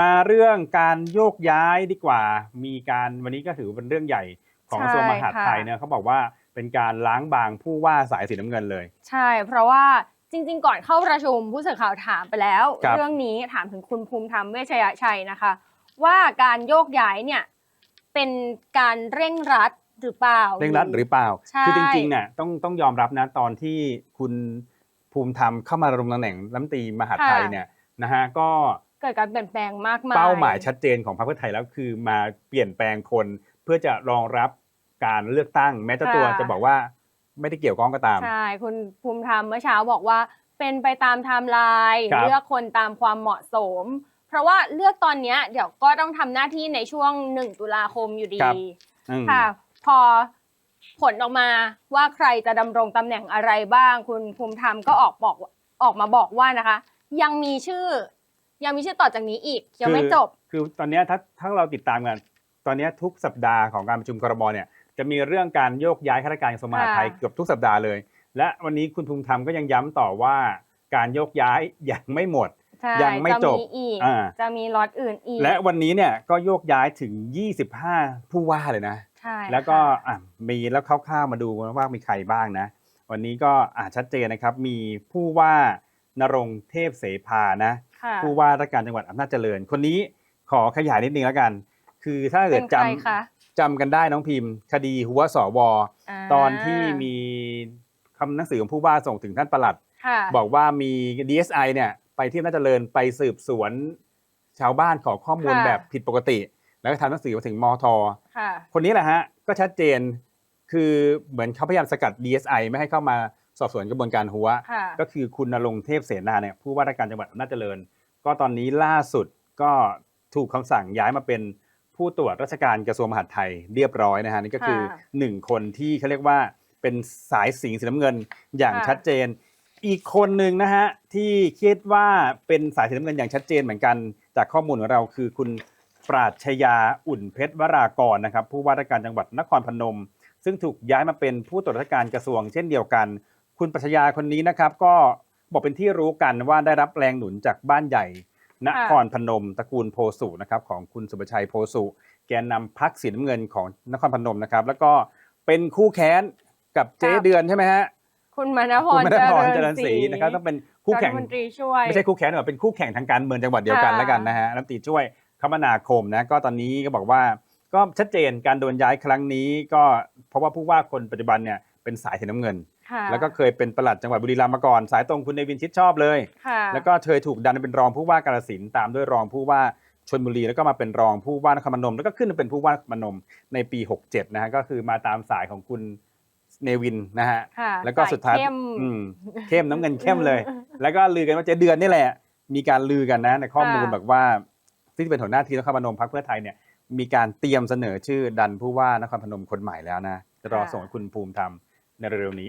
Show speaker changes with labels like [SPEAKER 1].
[SPEAKER 1] มาเรื่องการโยกย้ายดีกว่า มีการวันนี้ก็ถือเป็นเรื่องใหญ่ของกระทรวงมหาดไทย
[SPEAKER 2] ใช่ค่ะ
[SPEAKER 1] เนี่ยเขาบอกว่าเป็นการล้างบางผู้ว่าสายสีน้ำเงินเลย
[SPEAKER 2] ใช่ เพราะว่าจริง ๆ ก่อนเข้าประชุมผู้สื่อข่าวถามไปแล้ว
[SPEAKER 1] ครับ
[SPEAKER 2] เรื่องนี้ถามถึงคุณภูมิธรรมเวชยชัยนะคะ ว่าการโยกย้ายเนี่ยเป็นการเร่งรัดหรือเปล่า
[SPEAKER 1] เร่งรัดหรือเปล่า
[SPEAKER 2] ใช่
[SPEAKER 1] คือจริงๆเนี่ยต้องต้องยอมรับนะตอนที่คุณภูมิธรรมเข้ามาดำรงตำแหน่งรัฐมนตรีมหาดไทยเนี่ยนะฮะก็
[SPEAKER 2] เกิดการเปลี่ยนแปลงมากมาย
[SPEAKER 1] เป้าหมายชัดเจนของพรรคเพื่อไทยแล้วคือมาเปลี่ยนแปลงคนเพื่อจะรองรับการเลือกตั้ง แม้เจ้าตัวจะบอกว่าไม่ได้เกี่ยวข้องก็ตาม
[SPEAKER 2] ใช่คุณภูมิธรรมเมื่อเช้าบอกว่าเป็นไปตามไทม์ไลน์
[SPEAKER 1] ครับ
[SPEAKER 2] เลือกคนตามความเหมาะสม เพราะว่าเลือกตอนเนี้ยเดี๋ยวก็ต้องทำหน้าที่ในช่วง1ตุลาคมอยู่ดี
[SPEAKER 1] ครับอืม
[SPEAKER 2] ค่ะ พอผลออกมาว่าใครจะดำรงตำแหน่งอะไรบ้าง คุณภูมิธรรมก็ออกบอกออกมาบอกว่านะคะ ยังมีชื่อ ยังมีชื่อต่อจากนี้อีกยังไม่
[SPEAKER 1] คือ
[SPEAKER 2] จบ
[SPEAKER 1] คือตอนเนี้ยถ้าถ้าเราติดตามกันตอนเนี้ยทุกสัปดาห์ของการประชุมครมเนี่ยจะมีเรื่องการโยกย้ายข้าราชการกระทรวงมหาดไทย
[SPEAKER 2] ค่ะ
[SPEAKER 1] เกือบทุกสัปดาห์เลย และวันนี้คุณภูมิธรรมก็ยังย้ำต่อว่าการโยกย้ายยังไม่หมด
[SPEAKER 2] ใช่
[SPEAKER 1] ยังไม่จบ
[SPEAKER 2] จะมีอีก
[SPEAKER 1] อ่า
[SPEAKER 2] จะมีล็อตอื่นอีก
[SPEAKER 1] และวันนี้เนี่ยก็โยกย้ายถึง 25 ผู้ว่าเลยนะ
[SPEAKER 2] ใช่
[SPEAKER 1] แล้วก็
[SPEAKER 2] ค่ะ
[SPEAKER 1] อะมีแล้วคร่าวๆมาดูว่ามีใครบ้างนะ วันนี้ก็อ่าชัดเจนนะครับมีผู้ว่า นรงค์เทพเสภานะ
[SPEAKER 2] ค่ะ
[SPEAKER 1] ผู้ว่าราชการจังหวัดอำนาจเจริญ คนนี้ขอขยายนิดนึงแล้วกัน คือถ้าเกิ
[SPEAKER 2] เป็
[SPEAKER 1] ด
[SPEAKER 2] น
[SPEAKER 1] จ
[SPEAKER 2] ใครคะำ
[SPEAKER 1] จำกันได้น้องพิมพ์ คดีหัวสวาตอนที่มีคำหนังสือของผู้ว่าส่งถึงท่านประหลัด
[SPEAKER 2] ค่ะ
[SPEAKER 1] บอกว่ามี DSI เนี่ยไปที่อำนาจเจริญไปสืบสวน ชาวบ้านขอข้อมูล
[SPEAKER 2] ค่ะ
[SPEAKER 1] แบบผิดปกติ แล้วก็ทำหนังสือมาถึงมท
[SPEAKER 2] ค่ะ
[SPEAKER 1] คนนี้แหละฮะ ก็ชัดเจนคือเหมือนเขาพยายามสกัด DSI ไม่ให้เข้ามา สอบสวนกระบวนการหัว
[SPEAKER 2] ค่ะ
[SPEAKER 1] ก็คือคุณนรงค์เทพเสนาเนี่ยผู้ว่าราชการจังหวัดอำนาจเจริญ ก็ตอนนี้ล่าสุดก็ถูกคำสั่งย้ายมาเป็นผู้ตรวจราชการกระทรวงมหาดไทยเรียบร้อยนะฮะนี่ก็คือ
[SPEAKER 2] ค่ะ
[SPEAKER 1] หนึ่งคนที่เขาเรียกว่าเป็นสายสิงสีน้ำเงินอย่าง
[SPEAKER 2] ค่ะ
[SPEAKER 1] ชัดเจน อีกคนหนึ่งนะฮะที่คิดว่าเป็นสายสีน้ำเงินอย่างชัดเจนเหมือนกัน จากข้อมูลของเราคือคุณปราชญาอุ่นเพชรวรากรนะครับผู้ว่าราชการจังหวัดนครพนม ซึ่งถูกย้ายมาเป็นผู้ตรวจราชการกระทรวงเช่นเดียวกัน คุณปรัชญาคนนี้นะครับ ก็บอกเป็นที่รู้กันว่าได้รับแรงหนุนจากบ้านใหญ่นครพนมตระกูลโพสุนะครับของคุณสุประชัยโพสุ แกนนำพักสีน้ำเงินของนครพนมนะครับ แล้วก็เป็นคู่แค้นกับเจ๊เดือนใช่ไหมฮะ
[SPEAKER 2] คุณมณพ
[SPEAKER 1] คุณ
[SPEAKER 2] ร
[SPEAKER 1] มณพรเจริญศรี
[SPEAKER 2] ศรี
[SPEAKER 1] นะครับต้องเป็นคู่แข่ง
[SPEAKER 2] รัฐมนตรีช่วย
[SPEAKER 1] ไม่ใช่คู่แข่งหรอกเป็นคู่แข่งทางการเมืองจังหวัดเดียวกัน
[SPEAKER 2] ค่ะ
[SPEAKER 1] แล้วกันนะฮะรัฐมนตรีช่วยคมนาคมนะก็ตอนนี้ก็บอกว่าก็ชัดเจนการโดนย้ายครั้งนี้ ก็เพราะว่าผู้ว่าคนปัจจุบันเนี่ยเป็นสายสีน้ำเงิน
[SPEAKER 2] ค่ะ
[SPEAKER 1] แล้วก็เคยเป็นปลัดจังหวัดบุรีรัมย์มาก่อน สายตรงคุณเนวินชิดชอบเลย
[SPEAKER 2] ค่ะ
[SPEAKER 1] แล้วก็เคยถูกดันเป็นรองผู้ว่ากาฬสินธุ์ตามด้วยรองผู้ว่าชนบุรีแล้วก็มาเป็นรองผู้ว่านครพนมแล้วก็ขึ้นมาเป็นผู้ว่านครพนมในปี 67 นะฮะก็คือมาตามสายของคุณเนวินนะฮะ
[SPEAKER 2] ค่ะ
[SPEAKER 1] แล้วก็สุดท้าย
[SPEAKER 2] สเข้ม
[SPEAKER 1] อืมเข้มน้ำเงินเข้มเลย แล้วก็ลือกันว่าเจ๊เดือนนี่แหละ มีการลือกันนะในข้อมูล
[SPEAKER 2] ค่ะ
[SPEAKER 1] แบบว่าที่เป็นหัวหน้าทีมนครพนมพรรคเพื่อไทยเนี่ยมีการเตรียมเสนอชื่อดันผู้ว่านครพนมคนใหม่แล้วนะจะรอส่งให้คุณภูมิธรรมในเร็วๆนี้